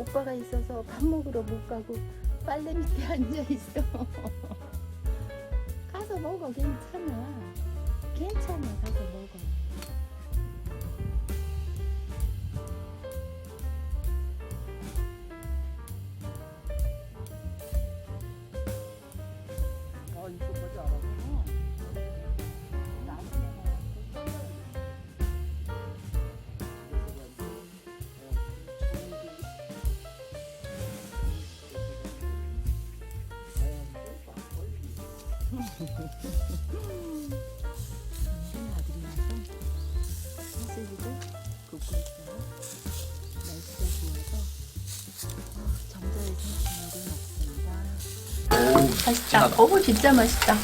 오빠가 있어서 밥 먹으러 못 가고 빨래 밑에 앉아 있어. 가서 먹어 괜찮아. 괜찮아 가서 먹어. 아들이라서 소시지도 굽고 있어요. 날씨가 좋아서 아, 없습니다. 맛있다. 어구 진짜 맛있다.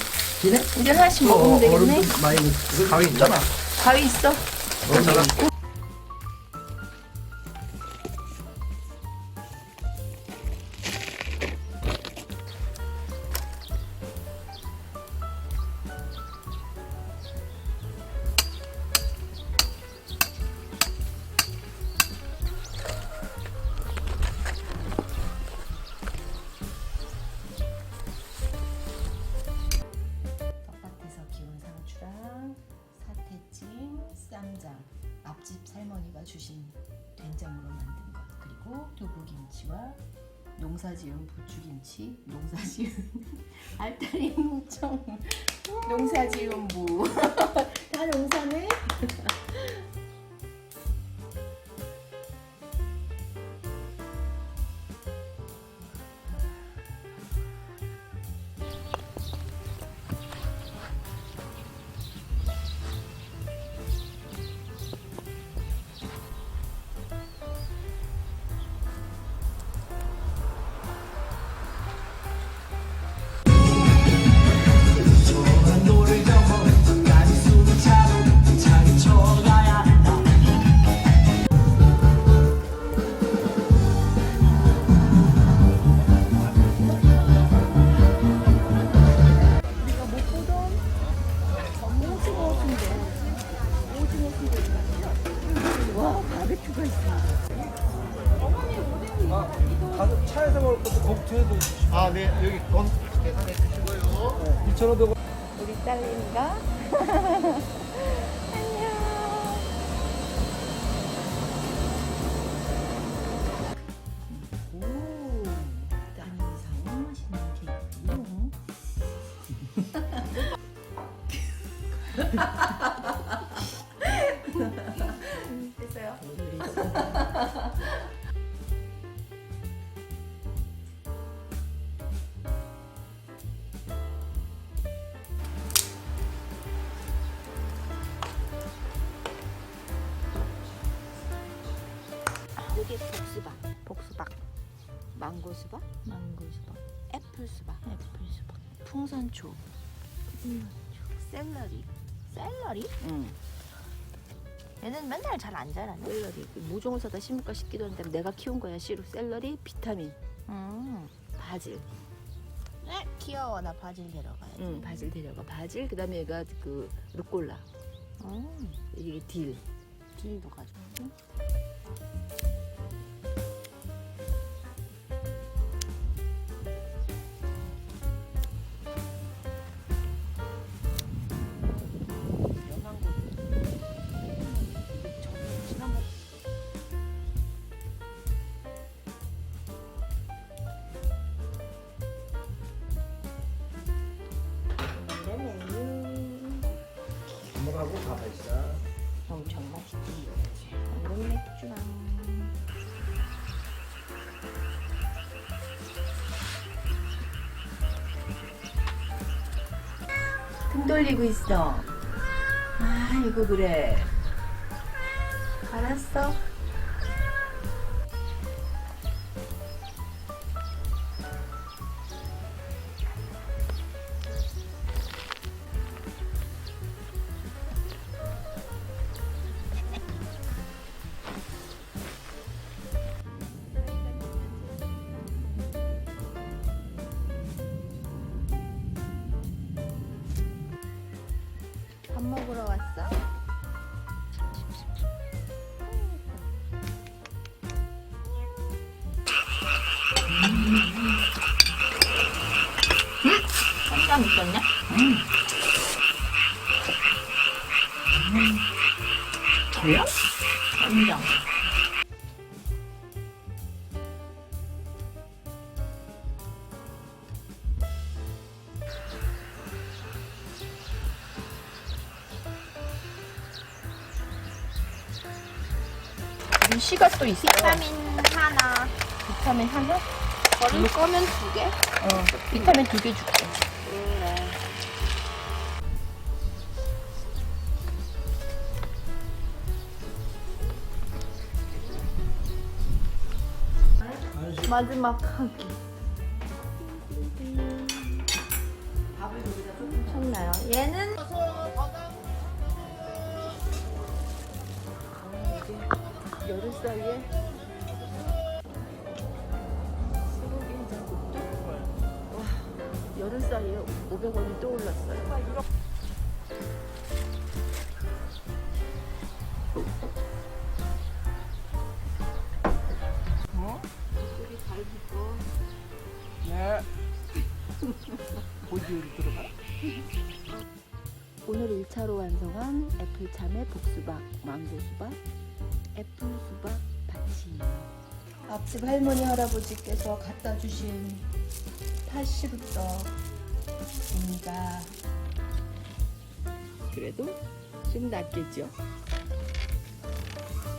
우리 하나씩 먹으면 되겠네. 많이 넣 가위 있잖아 가위 있어? 텃밭에 두부김치와 농사지은 부추김치, 농사지은 알타리 무청, 농사지은 무. 다 농사네. 아, 네. 여기 돈 계산해 주시고요. 2,500원 우리 딸내미가 안녕. 오, 딸내미 사온 맛있는 케이크요. 됐어요. 이게 복수박, 복수박, 망고 수박, 망고 수박, 애플 수박, 애플 수박, 풍선초, 샐러리, 샐러리? 응. 얘는 맨날 잘 안 자라네. 샐러리. 모종을 사다 심을까 싶기도 한데 내가 키운 거야 씨로. 샐러리, 비타민, 음, 바질. 에, 귀여워. 나 바질 데려가야지. 응, 바질 데려가. 바질. 그다음에 얘가 그 루꼴라. 음, 이게 딜. 딜도 가지고. 하고 가봐있어 엄청 맛있지. 방금 맥주랑 등 돌리고 있어. 아이고 그래. 알았어. 있었냐? 저요? 인정. 씨가 또 있어. 비타민 하나. 비타민 하나? 거를 꺼면 두 개? 어. 비타민 두 개 줄게. 그래. 마지막 하기. 쳤나요? 얘는 열흘 사이에 열흘 사이에 500원이 또 올랐어요. 갈비고 네. 어디 들어가? 오늘 1차로 완성한 애플참외 복수박, 망고수박, 애플수박 파치예요. 앞집 할머니 할아버지께서 갖다 주신 파시루떡입니다. 그래도 좀 낫겠죠.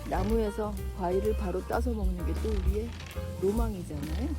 나무에서 과일을 바로 따서 먹는 게 또 우리의 로망이잖아요.